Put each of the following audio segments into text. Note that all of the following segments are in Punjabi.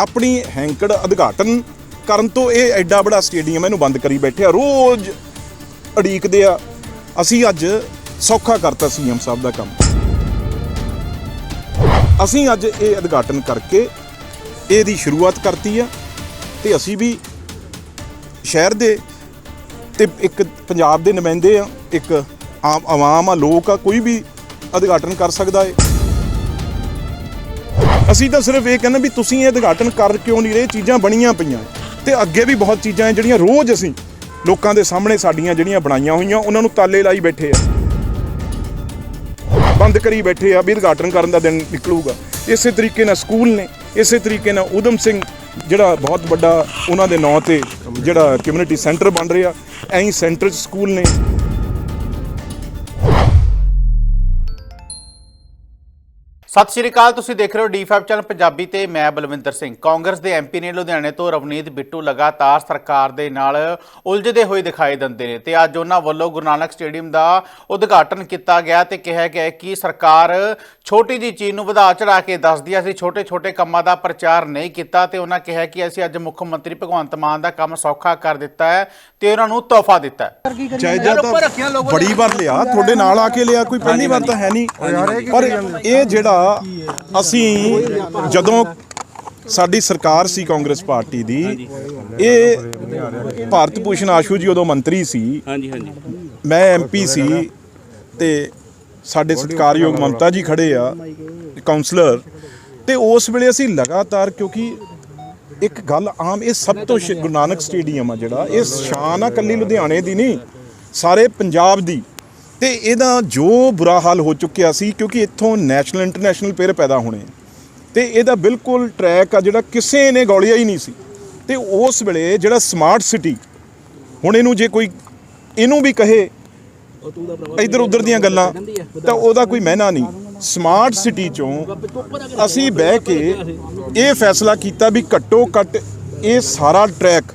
ਆਪਣੀ ਹੈਂਕੜ ਉਦਘਾਟਨ ਕਰਨ ਤੋਂ ਇਹ ਐਡਾ ਬੜਾ ਸਟੇਡੀਅਮ ਇਹਨੂੰ ਬੰਦ ਕਰੀ ਬੈਠੇ ਆ। ਰੋਜ਼ ਅੜੀਕਦੇ ਆ। ਅਸੀਂ ਅੱਜ ਸੌਖਾ ਕਰਤਾ ਸੀਐਮ ਸਾਹਿਬ ਦਾ ਕੰਮ। ਅਸੀਂ ਅੱਜ ਇਹ ਉਦਘਾਟਨ ਕਰਕੇ ਇਹਦੀ ਸ਼ੁਰੂਆਤ ਕਰਤੀ ਆ ਤੇ ਅਸੀਂ ਵੀ ਸ਼ਹਿਰ ਦੇ ਤੇ ਇੱਕ ਪੰਜਾਬ ਦੇ ਨੁਮਾਇੰਦੇ ਆ, ਇੱਕ ਆਮ ਆਵਾਮ ਆ ਲੋਕ ਆ, ਕੋਈ ਵੀ ਉਦਘਾਟਨ ਕਰ ਸਕਦਾ ਏ। ਅਸੀਂ ਤਾਂ ਸਿਰਫ ਇਹ ਕਹਿੰਦੇ ਵੀ ਤੁਸੀਂ ਇਹ ਉਦਘਾਟਨ ਕਰ ਕਿਉਂ ਨਹੀਂ ਰਹੇ? ਚੀਜ਼ਾਂ ਬਣੀਆਂ ਪਈਆਂ। ਤੇ ਅੱਗੇ ਵੀ ਬਹੁਤ ਚੀਜ਼ਾਂ ਹੈ ਜਿਹੜੀਆਂ ਰੋਜ਼ ਅਸੀਂ ਲੋਕਾਂ ਦੇ ਸਾਹਮਣੇ ਸਾਡੀਆਂ ਜਿਹੜੀਆਂ ਬਣਾਈਆਂ ਹੋਈਆਂ, ਉਹਨਾਂ ਨੂੰ ਤਾਲੇ ਲਾਈ ਬੈਠੇ ਆ। ਬੰਦ ਕਰੀ ਬੈਠੇ ਆ ਵੀ ਉਦਘਾਟਨ ਕਰਨ ਦਾ ਦਿਨ ਨਿਕਲੂਗਾ। ਇਸੇ ਤਰੀਕੇ ਨਾਲ ਸਕੂਲ ਨੇ, ਇਸੇ ਤਰੀਕੇ ਨਾਲ ਉਦਮ ਸਿੰਘ, ਜਿਹੜਾ ਬਹੁਤ ਵੱਡਾ ਉਹਨਾਂ ਦੇ ਨਾਂ ਤੇ ਜਿਹੜਾ ਕਮਿਊਨਿਟੀ ਸੈਂਟਰ ਬਣ ਰਿਹਾ, ਐਂ ਸੈਂਟਰ 'ਚ ਸਕੂਲ ਨੇ। ਸਤਿ ਸ਼੍ਰੀ ਅਕਾਲ ਤੁਸੀਂ ਦੇਖ ਰਹੇ ਹੋ ਡੀ5 ਚੈਨਲ ਪੰਜਾਬੀ ਤੇ ਮੈਂ ਬਲਵਿੰਦਰ ਸਿੰਘ। ਕਾਂਗਰਸ ਦੇ ਐਮਪੀ ਨੇ ਲੁਧਿਆਣੇ ਤੋਂ ਰਵਨੀਤ ਬਿੱਟੂ ਲਗਾਤਾਰ ਸਰਕਾਰ ਦੇ ਨਾਲ ਉਲਝਦੇ ਹੋਏ ਦਿਖਾਈ ਦਿੰਦੇ ਨੇ ਤੇ ਅੱਜ ਉਹਨਾਂ ਵੱਲੋਂ ਗੁਰੂ ਨਾਨਕ ਸਟੇਡੀਅਮ ਦਾ ਉਦਘਾਟਨ ਕੀਤਾ ਗਿਆ ਤੇ ਕਿਹਾ ਗਿਆ ਕਿ ਸਰਕਾਰ ਛੋਟੀ ਜੀ ਚੀਜ਼ ਨੂੰ ਵਧਾ ਚੜਾ ਕੇ ਦੱਸਦੀ ਹੈ ਅਸੀਂ ਛੋਟੇ ਛੋਟੇ ਕੰਮਾਂ ਦਾ ਪ੍ਰਚਾਰ ਨਹੀਂ ਕੀਤਾ ਤੇ ਉਹਨਾਂ ਕਿਹਾ ਕਿ ਅਸੀਂ ਅੱਜ ਮੁੱਖ ਮੰਤਰੀ ਭਗਵੰਤ ਮਾਨ ਦਾ ਕੰਮ ਸੌਖਾ ਕਰ ਦਿੱਤਾ ਹੈ ਤੇ ਉਹਨਾਂ ਨੂੰ ਤੋਹਫਾ ਦਿੱਤਾ ਹੈ। ਜਾਇਦਾਦ ਤਾਂ ਬੜੀ ਵਾਰ ਲਿਆ ਤੁਹਾਡੇ ਨਾਲ ਆ ਕੇ ਲਿਆ ਕੋਈ ਪਹਿਲੀ ਵਾਰ ਤਾਂ ਹੈ ਨਹੀਂ। ਪਰ ਇਹ ਜਿਹੜਾ ਅਸੀਂ ਜਦੋਂ ਸਾਡੀ ਸਰਕਾਰ ਸੀ ਕਾਂਗਰਸ ਪਾਰਟੀ ਦੀ ਇਹ ਭਾਰਤ ਭੂਸ਼ਣ ਆਸ਼ੂ ਜੀ ਉਦੋਂ ਮੰਤਰੀ ਸੀ। ਹਾਂਜੀ ਹਾਂਜੀ। ਮੈਂ ਐਮਪੀ ਸੀ ਤੇ ਸਾਡੇ ਸਤਿਕਾਰਯੋਗ ਮਮਤਾ ਜੀ ਖੜੇ ਆ ਕਾਉਂਸਲਰ ਤੇ ਉਸ ਵੇਲੇ ਅਸੀਂ ਲਗਾਤਾਰ ਕਿਉਂਕਿ ਇੱਕ ਗੱਲ ਆਮ ਇਹ ਸਭ ਤੋਂ ਗੁਰੂ ਨਾਨਕ ਸਟੇਡੀਅਮ ਆ ਜਿਹੜਾ ਇਹ ਸ਼ਾਨ ਆ ਕੱਲੀ ਲੁਧਿਆਣੇ ਦੀ ਨਹੀਂ ਸਾਰੇ ਪੰਜਾਬ ਦੀ। ਤੇ ਇਹਦਾ ਜੋ ਬੁਰਾ ਹਾਲ ਹੋ ਚੁੱਕਿਆ ਸੀ, ਕਿਉਂਕਿ ਇੱਥੋਂ ਨੈਸ਼ਨਲ ਇੰਟਰਨੈਸ਼ਨਲ ਪੇਅਰ ਪੈਦਾ ਹੋਣੇ ਤੇ ਇਹਦਾ ਬਿਲਕੁਲ ਟਰੈਕ ਆ ਜਿਹੜਾ ਕਿਸੇ ਨੇ ਗੌਲਿਆ ਹੀ ਨਹੀਂ ਸੀ। ਤੇ ਉਸ ਵੇਲੇ ਜਿਹੜਾ ਸਮਾਰਟ ਸਿਟੀ ਹੁਣ ਇਹਨੂੰ ਜੇ ਕੋਈ, ਇਹਨੂੰ ਵੀ ਕਹੇ, ਇੱਧਰ ਉੱਧਰ ਦੀਆਂ ਗੱਲਾਂ, ਤਾਂ ਉਹਦਾ ਕੋਈ ਮਹਿਨਾ ਨਹੀਂ। ਸਮਾਰਟ ਸਿਟੀ ਚੋਂ ਅਸੀਂ ਬਹਿ ਕੇ ਇਹ ਫੈਸਲਾ ਕੀਤਾ ਵੀ ਘੱਟੋ ਘੱਟ ਇਹ ਸਾਰਾ ਟਰੈਕ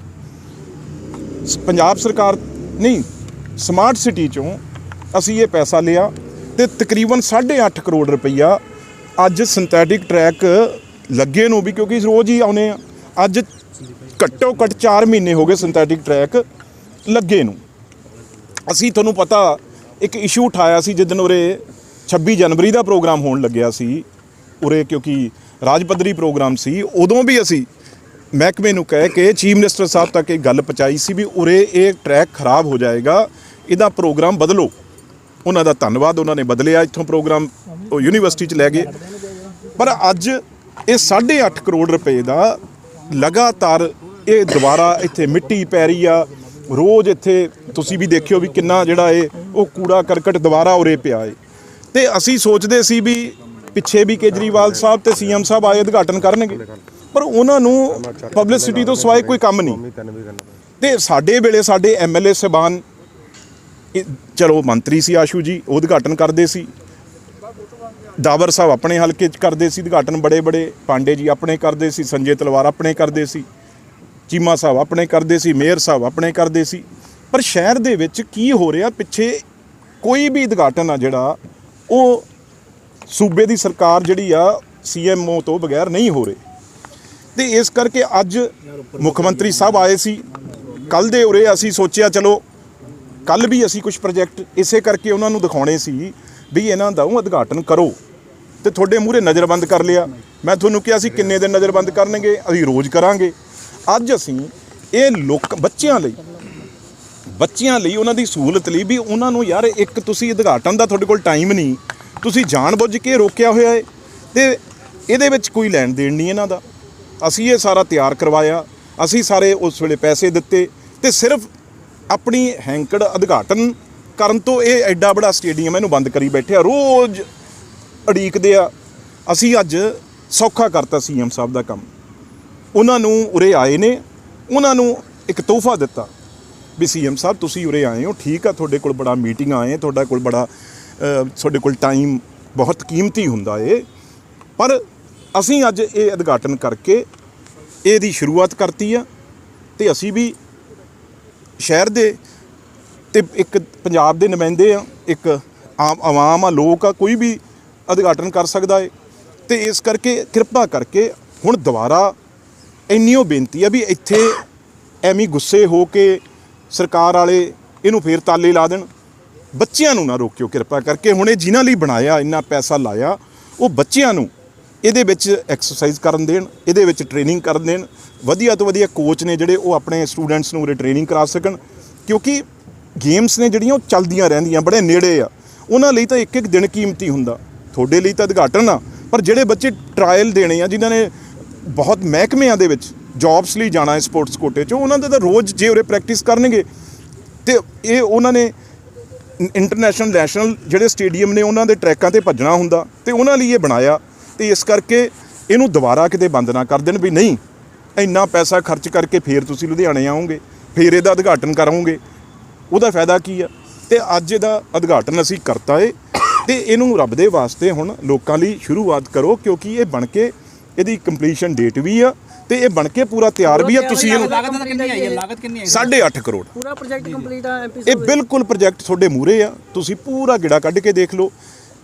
ਪੰਜਾਬ ਸਰਕਾਰ, ਨਹੀਂ ਸਮਾਰਟ ਸਿਟੀ ਚੋਂ ਅਸੀਂ ਇਹ ਪੈਸਾ ਲਿਆ ਤੇ ਤਕਰੀਬਨ 8.5 ਕਰੋੜ ਰੁਪਈਆ ਅੱਜ ਸਿੰਥੈਟਿਕ ਟਰੈਕ ਲੱਗੇ ਨੂੰ ਵੀ ਕਿਉਂਕਿ ਰੋਜ਼ ਹੀ ਆਉਨੇ ਆ। ਅੱਜ ਘੱਟੋ ਘੱਟ 4 ਮਹੀਨੇ ਹੋ ਗਏ ਸਿੰਥੈਟਿਕ ਟਰੈਕ ਲੱਗੇ ਨੂੰ। ਅਸੀਂ ਤੁਹਾਨੂੰ ਪਤਾ ਇੱਕ ਇਸ਼ੂ ਉਠਾਇਆ ਸੀ ਜਿੱਦਨ ਉਰੇ 26 ਜਨਵਰੀ ਦਾ ਪ੍ਰੋਗਰਾਮ ਹੋਣ ਲੱਗਿਆ ਸੀ। ਉਰੇ ਕਿਉਂਕਿ ਰਾਜ ਪੱਧਰੀ ਪ੍ਰੋਗਰਾਮ ਸੀ। ਉਦੋਂ ਵੀ ਅਸੀਂ ਮਹਿਕਮੇ ਨੂੰ ਕਹਿ ਕੇ ਚੀਫ ਮਿਨਿਸਟਰ ਸਾਹਿਬ ਤੱਕ ਇਹ ਗੱਲ ਪਹੁੰਚਾਈ ਸੀ ਵੀ ਉਰੇ ਇਹ ਟਰੈਕ ਖਰਾਬ ਹੋ ਜਾਏਗਾ, ਇਹਦਾ ਪ੍ਰੋਗਰਾਮ ਬਦਲੋ। ਉਹਨਾਂ ਦਾ ਧੰਨਵਾਦ ਉਹਨਾਂ ਨੇ ਬਦਲਿਆ ਇੱਥੋਂ ਪ੍ਰੋਗਰਾਮ ਉਹ ਯੂਨੀਵਰਸਿਟੀ ਚ ਲੈ ਗਏ। ਪਰ ਅੱਜ ਇਹ 8.5 ਕਰੋੜ ਰੁਪਏ ਦਾ ਲਗਾਤਾਰ ਇਹ ਦੁਬਾਰਾ ਇੱਥੇ ਮਿੱਟੀ ਪੈ ਰਹੀ ਆ। ਰੋਜ਼ ਇੱਥੇ ਤੁਸੀਂ ਵੀ ਦੇਖਿਓ ਵੀ ਕਿੰਨਾ ਜਿਹੜਾ ਇਹ ਉਹ ਕੂੜਾ ਕਰਕਟ ਦੁਬਾਰਾ ਉਰੇ ਪਿਆ ਏ। ਤੇ ਅਸੀਂ ਸੋਚਦੇ ਸੀ ਵੀ ਪਿੱਛੇ ਵੀ ਕੇਜਰੀਵਾਲ ਸਾਹਿਬ ਤੇ ਸੀਐਮ ਸਾਹਿਬ ਆਏ, ਉਦਘਾਟਨ ਕਰਨਗੇ। ਪਰ ਉਹਨਾਂ ਨੂੰ ਪਬਲਿਸਿਟੀ ਤੋਂ ਸਵਾਏ ਕੋਈ ਕੰਮ ਨਹੀਂ। ਤੇ ਸਾਡੇ ਵੇਲੇ ਸਾਡੇ ਐਮਐਲਏ ਸਹਿਬਾਨ ਇਹ ਚਲੋ ਮੰਤਰੀ ਸੀ ਆਸ਼ੂ ਜੀ, ਉਹ ਉਦਘਾਟਨ ਕਰਦੇ ਸੀ। ਦਾਵਰ ਸਾਹਿਬ ਆਪਣੇ ਹਲਕੇ 'ਚ ਕਰਦੇ ਸੀ, ਉਦਘਾਟਨ ਬੜੇ ਬੜੇ, ਪਾਂਡੇ ਜੀ ਆਪਣੇ ਕਰਦੇ ਸੀ, ਸੰਜੇ ਤਲਵਾਰ ਆਪਣੇ ਕਰਦੇ ਸੀ, ਚੀਮਾ ਸਾਹਿਬ ਆਪਣੇ ਕਰਦੇ ਸੀ, ਮੇਅਰ ਸਾਹਿਬ ਆਪਣੇ ਕਰਦੇ ਸੀ। ਪਰ ਸ਼ਹਿਰ ਦੇ ਵਿੱਚ ਕੀ ਹੋ ਰਿਹਾ, ਪਿੱਛੇ ਕੋਈ ਵੀ ਉਦਘਾਟਨ ਆ ਜਿਹੜਾ, ਉਹ ਸੂਬੇ ਦੀ ਸਰਕਾਰ ਜਿਹੜੀ ਆ ਸੀਐਮਓ ਤੋਂ ਬਗੈਰ ਨਹੀਂ ਹੋ ਰਹੇ। ਤੇ ਇਸ ਕਰਕੇ ਅੱਜ ਮੁੱਖ ਮੰਤਰੀ ਸਾਹਿਬ ਆਏ ਸੀ। ਕੱਲ ਦੇ ਉਰੇ ਅਸੀਂ ਸੋਚਿਆ, ਚਲੋ ਕੱਲ ਵੀ ਅਸੀਂ ਕੁਝ ਪ੍ਰੋਜੈਕਟ ਇਸੇ ਕਰਕੇ ਉਹਨਾਂ ਨੂੰ ਦਿਖਾਉਣੇ ਸੀ ਵੀ ਇਹਨਾਂ ਦਾ ਉਹ ਉਦਘਾਟਨ ਕਰੋ ਤੇ ਤੁਹਾਡੇ ਮੂਹਰੇ ਨਜ਼ਰਬੰਦ ਕਰ ਲਿਆ। ਮੈਂ ਤੁਹਾਨੂੰ ਕਿਹਾ ਸੀ ਕਿੰਨੇ ਦਿਨ ਨਜ਼ਰਬੰਦ ਕਰਨਗੇ, ਅਸੀਂ ਰੋਜ਼ ਕਰਾਂਗੇ। ਅੱਜ ਅਸੀਂ ਇਹ ਲੋਕ ਬੱਚਿਆਂ ਲਈ ਬੱਚਿਆਂ ਲਈ ਉਹਨਾਂ ਦੀ ਸਹੂਲਤ ਲਈ ਵੀ ਉਹਨਾਂ ਨੂੰ ਯਾਰ ਇੱਕ ਤੁਸੀਂ ਉਦਘਾਟਨ ਦਾ ਤੁਹਾਡੇ ਕੋਲ ਟਾਈਮ ਨਹੀਂ, ਤੁਸੀਂ ਜਾਣਬੁੱਝ ਕੇ ਰੋਕਿਆ ਹੋਇਆ ਹੈ ਤੇ ਇਹਦੇ ਵਿੱਚ ਕੋਈ ਲੈਣ ਦੇਣ ਨਹੀਂ ਇਹਨਾਂ ਦਾ। ਅਸੀਂ ਇਹ ਸਾਰਾ ਤਿਆਰ ਕਰਵਾਇਆ, ਅਸੀਂ ਸਾਰੇ ਉਸ ਵੇਲੇ ਪੈਸੇ ਦਿੱਤੇ ਤੇ ਸਿਰਫ ਆਪਣੀ ਹੈਂਕੜ ਉਦਘਾਟਨ ਕਰਨ ਤੋਂ ਇਹ ਐਡਾ ਬੜਾ ਸਟੇਡੀਅਮ ਇਹਨੂੰ ਬੰਦ ਕਰੀ ਬੈਠੇ ਆ। ਰੋਜ਼ ਅੜੀਕਦੇ ਆ। ਅਸੀਂ ਅੱਜ ਸੌਖਾ ਕਰਤਾ ਸੀਐਮ ਸਾਹਿਬ ਦਾ ਕੰਮ। ਉਹਨਾਂ ਨੂੰ ਉਰੇ ਆਏ ਨੇ। ਉਹਨਾਂ ਨੂੰ ਇੱਕ ਤੋਹਫਾ ਦਿੱਤਾ ਵੀ ਸੀਐਮ ਸਾਹਿਬ, ਤੁਸੀਂ ਉਰੇ ਆਏ ਹੋ। ਠੀਕ ਆ, ਤੁਹਾਡੇ ਕੋਲ ਬੜਾ ਮੀਟਿੰਗ ਆਏ, ਤੁਹਾਡਾ ਕੋਲ ਬੜਾ ਤੁਹਾਡੇ ਕੋਲ ਟਾਈਮ ਬਹੁਤ ਕੀਮਤੀ ਹੁੰਦਾ ਏ। ਪਰ ਅਸੀਂ ਅੱਜ ਇਹ ਉਦਘਾਟਨ ਕਰਕੇ ਇਹਦੀ ਸ਼ੁਰੂਆਤ ਕਰਤੀ ਆ ਤੇ ਅਸੀਂ ਵੀ ਸ਼ਹਿਰ ਦੇ ਤੇ ਇੱਕ ਪੰਜਾਬ ਦੇ ਨੁਮਾਇੰਦੇ ਆ, ਇੱਕ ਆਮ ਆਵਾਮ ਆ ਲੋਕ ਆ, ਕੋਈ ਵੀ ਉਦਘਾਟਨ ਕਰ ਸਕਦਾ ਏ। ਤੇ ਇਸ ਕਰਕੇ ਕਿਰਪਾ ਕਰਕੇ ਹੁਣ ਦੁਬਾਰਾ ਇੰਨੀ ਉਹ ਬੇਨਤੀ ਆ ਵੀ ਇੱਥੇ ਐਵੇਂ ਗੁੱਸੇ ਹੋ ਕੇ ਸਰਕਾਰ ਵਾਲੇ ਇਹਨੂੰ ਫੇਰ ਤਾਲੇ ਲਾ ਦੇਣ। ਬੱਚਿਆਂ ਨੂੰ ਨਾ ਰੋਕਿਓ ਕਿਰਪਾ ਕਰਕੇ। ਹੁਣ ਇਹ ਜਿਨ੍ਹਾਂ ਲਈ ਬਣਾਇਆ, ਇੰਨਾ ਪੈਸਾ ਲਾਇਆ, ਉਹ ਬੱਚਿਆਂ ਨੂੰ ਇਹਦੇ ਵਿੱਚ ਐਕਸਰਸਾਈਜ਼ ਕਰਨ ਦੇਣ, ਇਹਦੇ ਵਿੱਚ ਟ੍ਰੇਨਿੰਗ ਕਰਨ ਦੇਣ। ਵਧੀਆ ਤੋਂ ਵਧੀਆ ਕੋਚ ਨੇ ਜਿਹੜੇ ਉਹ ਆਪਣੇ ਸਟੂਡੈਂਟਸ ਨੂੰ ਉਰੇ ਟ੍ਰੇਨਿੰਗ ਕਰਾ ਸਕਣ। ਕਿਉਂਕਿ ਗੇਮਸ ਨੇ ਜਿਹੜੀਆਂ ਉਹ ਚੱਲਦੀਆਂ ਰਹਿੰਦੀਆਂ, ਬੜੇ ਨੇੜੇ ਆ। ਉਹਨਾਂ ਲਈ ਤਾਂ ਇੱਕ ਇੱਕ ਦਿਨ ਕੀਮਤੀ ਹੁੰਦਾ। ਤੁਹਾਡੇ ਲਈ ਤਾਂ ਉਦਘਾਟਨ ਆ, ਪਰ ਜਿਹੜੇ ਬੱਚੇ ਟਰਾਇਲ ਦੇਣੇ ਆ, ਜਿਨ੍ਹਾਂ ਨੇ ਬਹੁਤ ਮਹਿਕਮਿਆਂ ਦੇ ਵਿੱਚ ਜੌਬਸ ਲਈ ਜਾਣਾ ਹੈ ਸਪੋਰਟਸ ਕੋਟੇ 'ਚ, ਉਹਨਾਂ ਦਾ ਤਾਂ ਰੋਜ਼ ਜੇ ਉਰੇ ਪ੍ਰੈਕਟਿਸ ਕਰਨਗੇ। ਤੇ ਇਹ ਉਹਨਾਂ ਨੇ ਇੰਟਰਨੈਸ਼ਨਲ ਨੈਸ਼ਨਲ ਜਿਹੜੇ ਸਟੇਡੀਅਮ ਨੇ, ਉਹਨਾਂ ਦੇ ਟਰੈਕਾਂ ਤੇ ਭੱਜਣਾ ਹੁੰਦਾ ਤੇ ਉਹਨਾਂ ਲਈ ਇਹ ਬਣਾਇਆ। ਤੇ ਇਸ ਕਰਕੇ ਇਹਨੂੰ ਦੁਬਾਰਾ ਕਿਤੇ ਬੰਦ ਨਾ ਕਰ ਦੇਣ ਵੀ ਨਹੀਂ ਇੰਨਾ ਪੈਸਾ ਖਰਚ ਕਰਕੇ ਫੇਰ ਤੁਸੀਂ ਲੁਧਿਆਣੇ ਆਓਗੇ ਫੇਰ ਇਹਦਾ ਉਦਘਾਟਨ ਕਰੋਗੇ। ਉਹਦਾ ਫਾਇਦਾ ਕੀ ਆ? ਤੇ ਅੱਜ ਇਹਦਾ ਉਦਘਾਟਨ ਅਸੀਂ ਕਰਤਾ ਏ ਤੇ ਇਹਨੂੰ ਰੱਬ ਦੇ ਵਾਸਤੇ ਹੁਣ ਲੋਕਾਂ ਲਈ ਸ਼ੁਰੂਆਤ ਕਰੋ ਕਿਉਂਕਿ ਇਹ ਬਣ ਕੇ ਇਹਦੀ ਕੰਪਲੀਸ਼ਨ ਡੇਟ ਵੀ ਆ ਤੇ ਇਹ ਬਣ ਕੇ ਪੂਰਾ ਤਿਆਰ ਵੀ ਆ ਤੁਸੀਂ ਇਹਨੂੰ ਲਾਗਤ ਕਿੰਨੀ ਆਈ ਹੈ ਲਾਗਤ ਕਿੰਨੀ ਆਈ 8.5 ਕਰੋੜ। ਪੂਰਾ ਪ੍ਰੋਜੈਕਟ ਕੰਪਲੀਟ ਆ ਇਹ ਬਿਲਕੁਲ ਪ੍ਰੋਜੈਕਟ ਤੁਹਾਡੇ ਮੂਰੇ ਆ ਤੁਸੀਂ ਪੂਰਾ ਗਿੜਾ ਕੱਢ ਕੇ ਦੇਖ ਲਓ।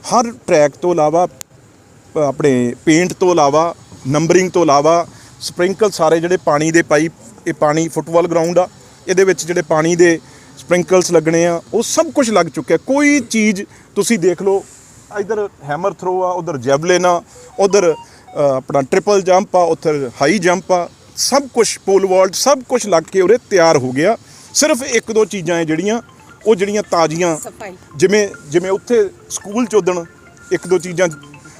ਹਰ ਟਰੈਕ ਤੋਂ ਇਲਾਵਾ ਆਪਣੇ ਪੇਂਟ ਤੋਂ ਇਲਾਵਾ ਨੰਬਰਿੰਗ ਤੋਂ ਇਲਾਵਾ ਸਪ੍ਰਿੰਕਲ ਸਾਰੇ ਜਿਹੜੇ ਪਾਣੀ ਦੇ ਪਾਈਪ ਇਹ ਪਾਣੀ ਫੁੱਟਬਾਲ ਗਰਾਊਂਡ ਆ ਇਹਦੇ ਵਿੱਚ ਜਿਹੜੇ ਪਾਣੀ ਦੇ ਸਪ੍ਰਿੰਕਲਸ ਲੱਗਣੇ ਆ ਉਹ ਸਭ ਕੁਝ ਲੱਗ ਚੁੱਕਿਆ। ਕੋਈ ਚੀਜ਼ ਤੁਸੀਂ ਦੇਖ ਲਓ ਇਧਰ ਹੈਮਰ ਥਰੋ ਆ ਉਧਰ ਜੈਵਲਿਨ ਆ ਉਧਰ ਆਪਣਾ ਟ੍ਰਿਪਲ ਜੰਪ ਆ ਉੱਧਰ ਹਾਈ ਜੰਪ ਆ ਸਭ ਕੁਝ ਪੋਲ ਵਾਲਟ ਸਭ ਕੁਝ ਲੱਗ ਕੇ ਉਰੇ ਤਿਆਰ ਹੋ ਗਿਆ। ਸਿਰਫ ਇੱਕ ਦੋ ਚੀਜ਼ਾਂ ਹੈ ਜਿਹੜੀਆਂ ਉਹ ਜਿਹੜੀਆਂ ਤਾਜ਼ੀਆਂ ਜਿਵੇਂ ਜਿਵੇਂ ਉੱਥੇ ਸਕੂਲ ਚ ਉਦਣ ਇੱਕ ਦੋ ਚੀਜ਼ਾਂ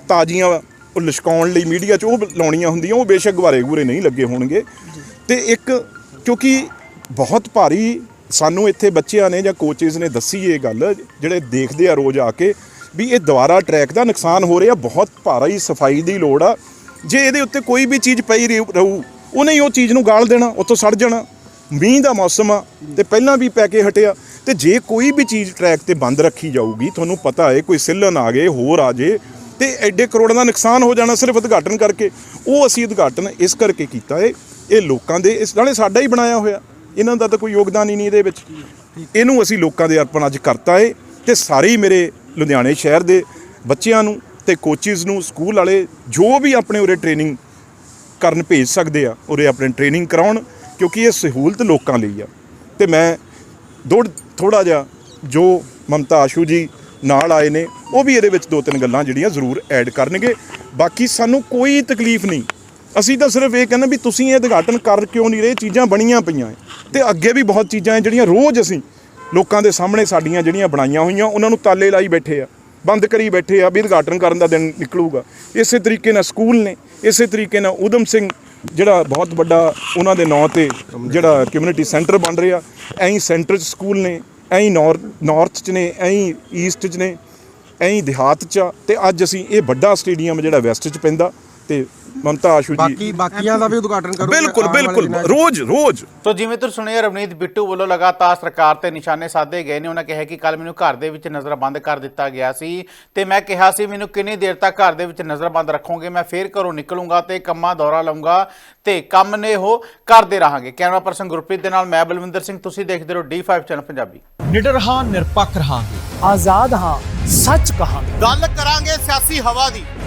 ਤਾਜ਼ੀਆਂ ਉਹ ਲਿਸ਼ਕਾਉਣ ਲਈ ਮੀਡੀਆ 'ਚ ਉਹ ਲਾਉਣੀਆਂ ਹੁੰਦੀਆਂ ਉਹ ਬੇਸ਼ੱਕ ਗੁਬਾਰੇ ਗੁਰੇ ਨਹੀਂ ਲੱਗੇ ਹੋਣਗੇ। ਤੇ ਇੱਕ ਕਿਉਂਕਿ ਬਹੁਤ ਭਾਰੀ ਸਾਨੂੰ ਇੱਥੇ ਬੱਚਿਆਂ ਨੇ ਜਾਂ ਕੋਚਿਸ ਨੇ ਦੱਸੀ ਇਹ ਗੱਲ ਜਿਹੜੇ ਦੇਖਦੇ ਆ ਰੋਜ਼ ਆ ਕੇ ਵੀ ਇਹ ਦੁਬਾਰਾ ਟਰੈਕ ਦਾ ਨੁਕਸਾਨ ਹੋ ਰਿਹਾ ਬਹੁਤ ਭਾਰੀ ਸਫ਼ਾਈ ਦੀ ਲੋੜ ਆ। ਜੇ ਇਹਦੇ ਉੱਤੇ ਕੋਈ ਵੀ ਚੀਜ਼ ਪਈ ਰਹੂ- ਰਹੂ ਉਹਨੇ ਹੀ ਉਹ ਚੀਜ਼ ਨੂੰ ਗਾਲ ਦੇਣਾ ਉੱਥੋਂ ਸੜ ਜਾਣਾ। ਮੀਂਹ ਦਾ ਮੌਸਮ ਆ ਤੇ ਪਹਿਲਾਂ ਵੀ ਪੈ ਕੇ ਹਟਿਆ। ਤੇ ਜੇ ਕੋਈ ਵੀ ਚੀਜ਼ ਟਰੈਕ ਤੇ ਬੰਦ ਰੱਖੀ ਜਾਊਗੀ ਤੁਹਾਨੂੰ ਪਤਾ ਹੈ ਕੋਈ ਸਿੱਲਨ ਆ ਗਏ ਹੋਰ ਆ ਜੇ ਤੇ ਐਡੇ ਕਰੋੜਾਂ ਦਾ ਨੁਕਸਾਨ ਹੋ ਜਾਣਾ ਸਿਰਫ ਉਦਘਾਟਨ ਕਰਕੇ, ਉਹ ਅਸੀਂ ਉਦਘਾਟਨ ਇਸ ਕਰਕੇ ਕੀਤਾ ਏ, ਇਹ ਲੋਕਾਂ ਦੇ, ਇਸ ਨਾਲੇ ਸਾਡਾ ਹੀ ਬਣਾਇਆ ਹੋਇਆ, ਇਹਨਾਂ ਦਾ ਤਾਂ ਕੋਈ ਯੋਗਦਾਨ ਹੀ ਨਹੀਂ ਇਹਦੇ ਵਿੱਚ। ਇਹਨੂੰ ਅਸੀਂ ਲੋਕਾਂ ਦੇ ਅਰਪਣ ਅੱਜ ਕਰਤਾ ਏ, ਤੇ ਸਾਰੇ ਹੀ ਮੇਰੇ ਲੁਧਿਆਣੇ ਸ਼ਹਿਰ ਦੇ ਬੱਚਿਆਂ ਨੂੰ ਤੇ ਕੋਚਿਸ ਨੂੰ ਸਕੂਲ ਵਾਲੇ, ਜੋ ਵੀ ਆਪਣੇ ਉਰੇ ਟ੍ਰੇਨਿੰਗ ਕਰਨ ਭੇਜ ਸਕਦੇ ਆ, ਉਰੇ ਆਪਣੇ ਟ੍ਰੇਨਿੰਗ ਕਰਾਉਣ, ਕਿਉਂਕਿ ਇਹ ਸਹੂਲਤ ਲੋਕਾਂ ਲਈ ਆ। ਤੇ ਮੈਂ ਥੋੜ ਥੋੜਾ ਜਿਹਾ ਜੋ ਮਮਤਾ ਆਸ਼ੂ ਜੀ ਨਾਲ ਆਏ ਨੇ, ਉਹ ਵੀ ਇਹਦੇ ਵਿੱਚ ਦੋ ਤਿੰਨ ਗੱਲਾਂ ਜਿਹੜੀਆਂ ਜ਼ਰੂਰ ਐਡ ਕਰਨਗੇ। ਬਾਕੀ ਸਾਨੂੰ ਕੋਈ ਤਕਲੀਫ ਨਹੀਂ। ਅਸੀਂ ਤਾਂ ਸਿਰਫ ਇਹ ਕਹਿੰਦੇ ਵੀ ਤੁਸੀਂ ਇਹ ਉਦਘਾਟਨ ਕਰ ਕਿਉਂ ਨਹੀਂ ਰਹੇ? ਚੀਜ਼ਾਂ ਬਣੀਆਂ ਪਈਆਂ ਹੈ ਤੇ ਅੱਗੇ ਵੀ ਬਹੁਤ ਚੀਜ਼ਾਂ ਹੈ ਜਿਹੜੀਆਂ ਰੋਜ਼ ਅਸੀਂ ਲੋਕਾਂ ਦੇ ਸਾਹਮਣੇ ਸਾਡੀਆਂ ਜਿਹੜੀਆਂ ਬਣਾਈਆਂ ਹੋਈਆਂ, ਉਹਨਾਂ ਨੂੰ ਤਾਲੇ ਲਾਈ ਬੈਠੇ ਆ, ਬੰਦ ਕਰੀ ਬੈਠੇ ਆ ਵੀ ਉਦਘਾਟਨ ਕਰਨ ਦਾ ਦਿਨ ਨਿਕਲੂਗਾ। ਇਸੇ ਤਰੀਕੇ ਨਾਲ ਸਕੂਲ ਨੇ, ਇਸੇ ਤਰੀਕੇ ਨਾਲ ਉਦਮ ਸਿੰਘ ਜਿਹੜਾ ਬਹੁਤ ਵੱਡਾ ਉਹਨਾਂ ਦੇ ਨਾਂ ਤੇ ਜਿਹੜਾ ਕਮਿਊਨਿਟੀ ਸੈਂਟਰ ਬਣ ਰਿਹਾ, ਐਂ ਸੈਂਟਰ 'ਚ ਸਕੂਲ ਨੇ। ਐਂ ਨੌਰ ਨਾਰਥ 'ਚ ਨੇ, ਐਂ ਈਸਟ 'ਚ ਨੇ, ਐਂ ਹੀ ਦਿਹਾਤ 'ਚ ਆ। ਤੇ ਅੱਜ ਅਸੀਂ ਇਹ ਵੱਡਾ ਸਟੇਡੀਅਮ ਜਿਹੜਾ ਵੈਸਟ 'ਚ ਪੈਂਦਾ, ਤੇ ਮਮਤਾ ਆਸ਼ੂ ਜੀ। ਬਾਕੀ ਬਾਕੀਆਂ ਦਾ ਵੀ ਉਦਘਾਟਨ ਕਰੋਗੇ ਬਿਲਕੁਲ ਬਿਲਕੁਲ? ਰੋਜ਼ ਰੋਜ਼। ਤੋ ਜਿਵੇਂ ਤੁਸੀਂ ਸੁਣਿਆ ਰਵਨੀਤ ਬਿੱਟੂ ਵੱਲੋਂ ਲਗਾਤਾਰ ਸਰਕਾਰ ਤੇ ਨਿਸ਼ਾਨੇ ਸਾਧੇ ਗਏ ਨੇ। ਉਹਨਾਂ ਕਿਹਾ ਕਿ ਕੱਲ ਮੈਨੂੰ ਘਰ ਦੇ ਵਿੱਚ ਨਜ਼ਰਬੰਦ ਕਰ ਦਿੱਤਾ ਗਿਆ ਸੀ। ਤੇ ਮੈਂ ਕਿਹਾ ਸੀ ਮੈਨੂੰ ਕਿੰਨੀ ਦੇਰ ਤੱਕ ਘਰ ਦੇ ਵਿੱਚ ਨਜ਼ਰਬੰਦ ਰੱਖੋਗੇ? ਮੈਂ ਫੇਰ ਘਰੋਂ ਨਿਕਲੂੰਗਾ ਤੇ ਕੰਮਾਂ ਦੌਰਾ ਲਵਾਂਗਾ ਤੇ ਕੰਮ ਨੇ ਉਹ ਕਰਦੇ ਰਹਾਂਗੇ। ਕੈਮਰਾ ਪਰਸਨ ਗੁਰਪ੍ਰੀਤ ਦੇ ਨਾਲ ਮੈਂ ਬਲਵਿੰਦਰ ਸਿੰਘ। ਤੁਸੀਂ ਦੇਖਦੇ ਰਹੋ D5 ਚੈਨਲ ਪੰਜਾਬੀ। ਨਿਡਰ ਹਾਂ ਨਿਰਪੱਖ ਰਹਾਂਗੇ। ਆਜ਼ਾਦ ਹਾਂ ਸੱਚ ਕਹਾਂਗੇ। ਗੱਲ ਕਰਾਂਗੇ ਸਿਆਸੀ ਹਵਾ ਦੀ।